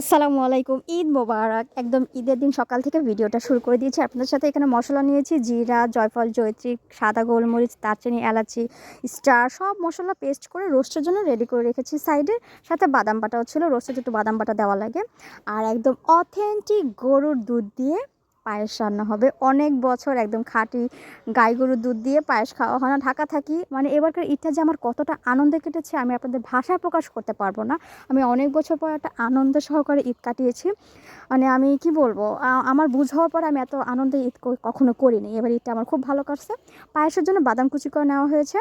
আসসালামু আলাইকুম। ঈদ মোবারক। একদম ঈদের দিন সকাল থেকে ভিডিওটা শুরু করে দিয়েছি। আপনাদের সাথে এখানে মশলা নিয়েছি। জিরা, জয়ফল, জয়ত্রী, সাদা গোলমরিচ, দারচিনি, এলাচি, স্টার সব মশলা পেস্ট করে রোস্টের জন্য রেডি করে রেখেছি সাইডের সাথে বাদাম বাটাও ছিল। রোস্টের একটু বাদাম বাটা দেওয়া লাগে। আর একদম অথেন্টিক গরুর দুধ দিয়ে পায়েস রান্না হবে। অনেক বছর একদম খাঁটি গাই গরুর দুধ দিয়ে পায়েস খাওয়া হয় না। ঢাকা থাকি মানে এবারকার ঈদটা যে আমার কতটা আনন্দে কেটেছে আমি আপনাদের ভাষায় প্রকাশ করতে পারব না। আমি অনেক বছর পর একটা আনন্দ সহকারে ঈদ কাটিয়েছি। মানে আমি কি বলব আমার বুঝ হওয়ার পর আমি এত আনন্দে ঈদ কখনো করিনি। এবার ঈদটা আমার খুব ভালো কাটছে। পায়েসের জন্য বাদাম কুচি করে নেওয়া হয়েছে।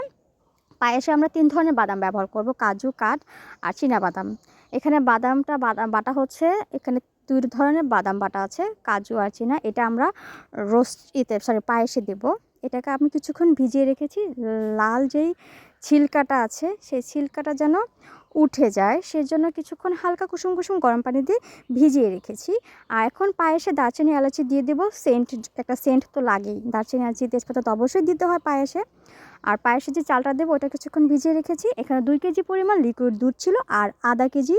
পায়েসে আমরা তিন ধরনের বাদাম ব্যবহার করব। কাজু, কাঠ আর চীনা বাদাম। এখানে বাদামটা বাদাম বাটা হচ্ছে, এখানে দুই ধরনের বাদাম বাটা আছে, কাজু আর চীনা, এটা আমরা রোস্ট ইতে সরি পায়েসে দেব। এটাকে আমি কিছুক্ষণ ভিজিয়ে রেখেছি, লাল যেই ছিলকাটা আছে, সেই ছিলকাটা যেন উঠে যায়, সেজন্য কিছুক্ষণ হালকা কুসুম কুসুম গরম পানি দিয়ে ভিজিয়ে রেখেছি। আর এখন পায়েসে দারচিনি এলাচি দিয়ে দেবো, সেন্ট, একটা সেন্ট তো লাগেই। দারচিনি এলাচি তেজপাতা তো অবশ্যই দিতে হয় পায়েসে। আর পায়েসে যে চালটা দেবো ওটা কিছুক্ষণ ভিজিয়ে রেখেছি। এখানে দুই কেজি পরিমাণ লিকুইড দুধ ছিল আর আধা কেজি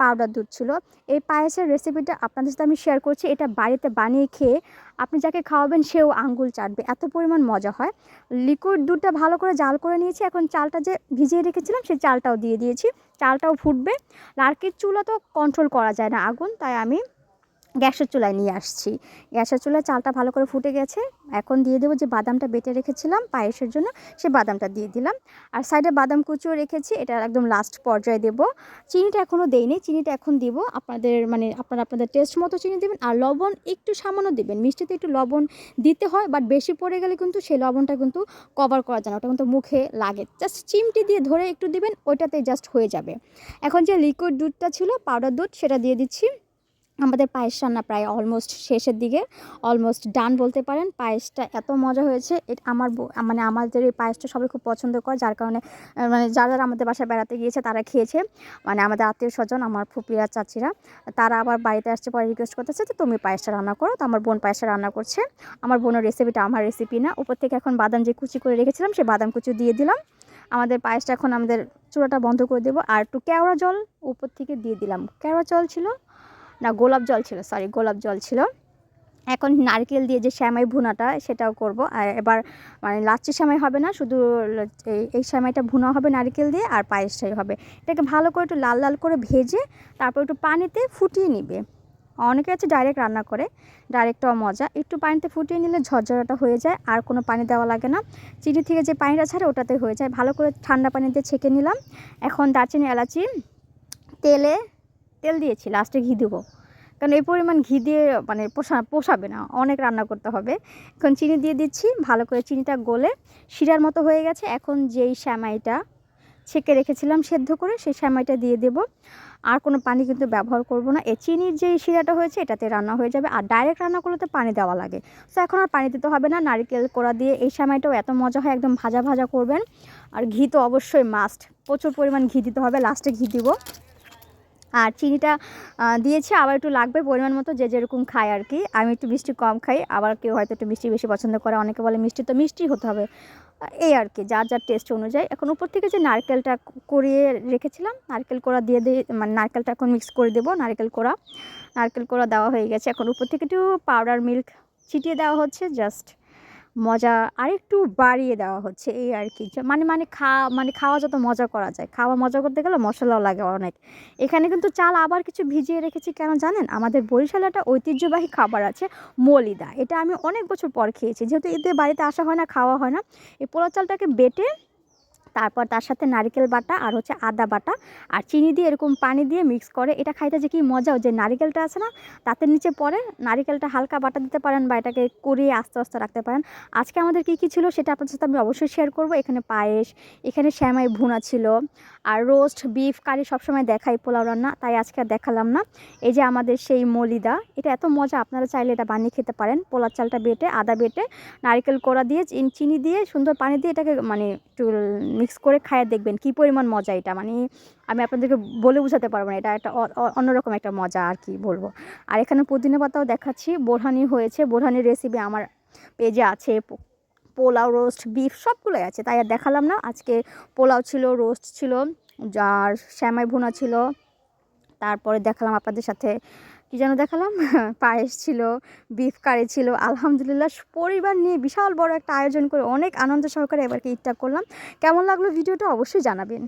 পাউডার দুধ ছিল। এই পায়েসের রেসিপিটা আপনাদের সাথে আমি শেয়ার করছি। এটা বাড়িতে বানিয়ে খেয়ে আপনি যাকে খাওয়াবেন সেও আঙ্গুল চাটবে। এত পরিমাণ মজা হয়। লিকুইড দুধটা ভালো করে জাল করে নিয়েছি। এখন চালটা যে ভিজিয়ে রেখেছিলাম সেই চালটাও দিয়ে দিয়েছি। চালটাও ফুটবে। লার্কির চুলা তো কন্ট্রোল করা যায় না আগুন, তাই আমি গ্যাসের চুলায় নিয়ে আসছি। গ্যাসের চুলায় চালটা ভালো করে ফুটে গেছে। এখন দিয়ে দেবো যে বাদামটা বেটে রেখেছিলাম পায়েসের জন্য, সে বাদামটা দিয়ে দিলাম। আর সাইডে বাদাম কুচিও রেখেছি, এটা একদম লাস্ট পর্যায়ে দেবো। চিনিটা এখনও দেইনি, চিনিটা এখন দিব। আপনাদের মানে আপনারা আপনাদের টেস্ট মতো চিনি দেবেন, আর লবণ একটু সামান্য দেবেন। মিষ্টিতে একটু লবণ দিতে হয় বাট বেশি পড়ে গেলে কিন্তু সেই লবণটা কিন্তু কভার করা যায় না, ওটা কিন্তু মুখে লাগে। জাস্ট চিমটি দিয়ে ধরে একটু দিবেন ওইটাতে জাস্ট হয়ে যাবে। এখন যে লিকুইড দুধটা ছিল পাউডার দুধ, সেটা দিয়ে দিচ্ছি। আমাদের পায়েস রান্না প্রায় অলমোস্ট শেষের দিকে অলমোস্ট ডান বলতে পারেন। পায়েসটা এত মজা হয়েছে আমার মানে আমাদের এই পায়েসটা সবাই খুব পছন্দ করে, যার কারণে মানে যারা যারা আমাদের বাসায় বেড়াতে গিয়েছে তারা খেয়েছে। মানে আমাদের আত্মীয় স্বজন, আমার ফুপিয়া চাচিরা, তারা আবার বাড়িতে আসছে পরে রিকোয়েস্ট করতেছে যে, তুমি পায়েসটা রান্না করো। তো আমার বোন পায়েসটা রান্না করছে। আমার বোনের রেসিপিটা আমার রেসিপি না। উপর থেকে এখন বাদাম যে কুচি করে রেখেছিলাম, সেই বাদাম কুচি দিয়ে দিলাম। আমাদের পায়েসটা এখন আমাদের চূড়াটা বন্ধ করে দেবো। আর একটু কেওড়া জল উপর থেকে দিয়ে দিলাম। কেওড়া জল ছিল না, গোলাপ জল ছিল সরি গোলাপ জল ছিল। এখন নারকেল দিয়ে যে শ্যামাই ভুনাটা, সেটাও করব। আর এবার মানে লাচ্ছি শ্যামাই হবে না, শুধু এই শ্যামাইটা ভুনা হবে নারকেল দিয়ে, আর পায়েসটাই হবে। এটাকে ভালো করে একটু লাল লাল করে ভেজে, তারপর একটু পানিতে ফুটিয়ে নিবে। অনেকে আছে ডাইরেক্ট রান্না করে ডাইরেক্টও মজা। একটু পানিতে ফুটিয়ে নিলে ঝরঝরাটা হয়ে যায়, আর কোনো পানি দেওয়া লাগে না। চিনি থেকে যে পানিটা ছাড়ে, ওটাতে হয়ে যায়। ভালো করে ঠান্ডা পানিতে ছেঁকে নিলাম। এখন দারচিনি, এলাচি, তেলে তেল দিয়েছি লাস্টে ঘি দেবো। কারণ এই পরিমাণ ঘি দিয়ে মানে পোষা, পোষাবে না, অনেক রান্না করতে হবে। এখন চিনি দিয়ে দিচ্ছি, ভালো করে চিনিটা গলে, শিরার মতো হয়ে গেছে। এখন যেই শ্যামাইটা ছেঁকে রেখেছিলাম সেদ্ধ করে, সেই শ্যামাইটা দিয়ে দেব। আর কোনো পানি কিন্তু ব্যবহার করব না। এই চিনির যেই শিরাটা হয়েছে, এটাতে রান্না হয়ে যাবে। আর ডাইরেক্ট রান্না করলে তো পানি দেওয়া লাগে। তো এখন আর পানি দিতে হবে না। নারিকেল কোড়া দিয়ে এই শ্যামাইটাও এত মজা হয়, একদম ভাজা ভাজা করবেন। আর ঘি তো অবশ্যই মাস্ট প্রচুর পরিমাণ ঘি দিতে হবে। লাস্টে ঘি দিব। আর চিনিটা দিয়েছি, আবার একটু লাগবে পরিমাণ মতো, যে যেরকম খায় আর কি। আমি একটু মিষ্টি কম খাই, আবার কেউ হয়তো একটু মিষ্টি বেশি পছন্দ করে, অনেকে বলে মিষ্টি তো মিষ্টি হতে হবে। এই আর কি, যার যার টেস্ট অনুযায়ী। এখন উপর থেকে যে নারকেলটা করিয়ে রেখেছিলাম, নারকেল কোড়া দিয়ে দিয়ে মানে নারকেলটা এখন মিক্স করে দেবো, নারকেল কোড়া। নারকেল কোড়া দেওয়া হয়ে গেছে, এখন উপর থেকে একটু পাউডার মিল্ক ছিটিয়ে দেওয়া হচ্ছে জাস্ট মজা আরেকটু বাড়িয়ে দেওয়া হচ্ছে, এই আর কি। মানে মানে খাওয়া মানে খাওয়া যত মজা করা যায়, খাওয়া মজা করতে গেলে মশলাও লাগে অনেক। এখানে কিন্তু চাল আবার কিছু ভিজিয়ে রেখেছি, কেন জানেন? আমাদের বরিশালে একটা ঐতিহ্যবাহী খাবার আছে মলিদা। এটা আমি অনেক বছর পর খেয়েছি, যেহেতু এদের বাড়িতে আসা হয় না, খাওয়া হয় না, এই পোলা চালটাকে বেটে তারপর তার সাথে নারিকেল বাটা আর হচ্ছে আদা বাটা আর চিনি দিয়ে এরকম পানি দিয়ে মিক্স করে। এটা খাইতে যে কি মজা যে নারিকেলটা আছে না, তাতে নিচে পরে নারকেলটা হালকা বাটা দিতে পারেন বা এটাকে কুড়িয়ে আস্তে আস্তে রাখতে পারেন। আজকে আমাদের কী কী ছিল সেটা আপনার সাথে আমি অবশ্যই শেয়ার করব। এখানে পায়েস, এখানে শ্যামাই ভুনা ছিল আর রোস্ট বিফ কারি সবসময় দেখাই পোলাও রান্না, তাই আজকে আর দেখালাম না। এই যে আমাদের সেই মলিদা, এটা এত মজা, আপনারা চাইলে এটা বানিয়ে খেতে পারেন। পোলার চালটা বেটে, আদা বেটে, নারকেল কোড়া দিয়ে, চিনি দিয়ে সুন্দর পানি দিয়ে এটাকে মানে একটু মিক্স করে খায় দেখবেন কী পরিমাণ মজা এটা। মানে আমি আপনাদেরকে বলে বোঝাতে পারব না, এটা একটা অন্যরকম একটা মজা আর কি বলব। আর এখানে পুদিনা পাতাও দেখাচ্ছি, বোরহানি হয়েছে, বোরহানির রেসিপি আমার পেজে আছে পোলাও রোস্ট বিফ সবগুলোই আছে, তাই আর দেখালাম না। আজকে পোলাও ছিল রোস্ট ছিল আর শ্যামাই ভুনা ছিল, তারপরে দেখালাম আপনাদের সাথে কী যেন দেখালাম? পায়েস ছিল বিফ কারি ছিল, আলহামদুলিল্লাহ পরিবার নিয়ে বিশাল বড় একটা আয়োজন করে অনেক আনন্দ সহকারে এবারকে ঈদটা করলাম। কেমন লাগল ভিডিওটা অবশ্যই জানাবেন।